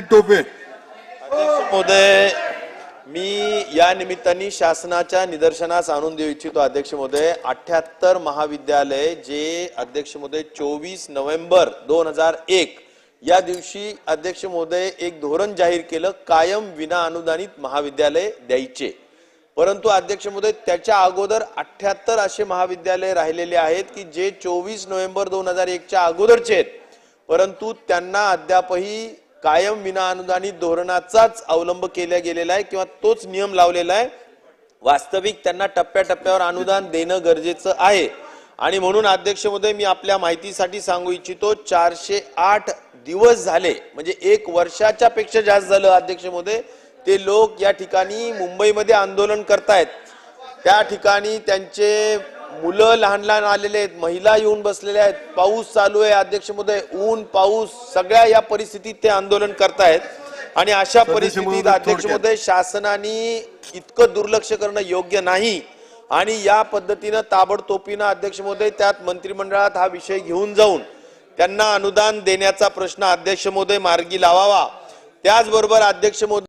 टोपे. महोदय मी या निमित्ताने शासनाच्या निदर्शनास आणून देऊ इच्छितो अध्यक्ष महोदय अठ्याहत्तर महाविद्यालय जे अध्यक्ष महोदय चोवीस नोव्हेंबर दोन हजार एक या दिवशी अध्यक्ष महोदय एक धोरण जाहीर केलं कायम विना अनुदानित महाविद्यालय द्यायचे. परंतु अध्यक्ष महोदय त्याच्या अगोदर अठ्याहत्तर असे महाविद्यालय राहिलेले आहेत की जे चोवीस नोव्हेंबर दोन हजार एकच्या अगोदरचे आहेत. परंतु त्यांना अद्यापही कायम विनाअनुदानित धोरणाचाच अवलंब केला गेलेला आहे किंवा तोच नियम लावलेला आहे. वास्तविक त्यांना टप्प्याटप्प्यावर अनुदान देणं गरजेचं आहे. आणि म्हणून अध्यक्ष महोदय मी आपल्या माहितीसाठी सांगू इच्छितो चारशे आठ दिवस झाले म्हणजे एक वर्षाच्या पेक्षा जास्त झालं अध्यक्ष महोदय ते लोक या ठिकाणी मुंबईमध्ये आंदोलन करतायत. त्या ठिकाणी त्यांचे मुलं लहान लहान आलेले आहेत महिला येऊन बसलेल्या आहेत पाऊस चालू आहे अध्यक्ष महोदय ऊन पाऊस सगळ्या या परिस्थितीत ते आंदोलन करतायत. आणि अशा परिस्थितीत अध्यक्ष. महोदय शासनाने इतकं दुर्लक्ष करणं योग्य नाही. आणि या पद्धतीनं ताबडतोबीनं अध्यक्ष महोदय त्यात मंत्रिमंडळात हा विषय घेऊन जाऊन त्यांना अनुदान देण्याचा प्रश्न अध्यक्ष महोदय मार्गी लावावा. त्याचबरोबर अध्यक्ष महोदय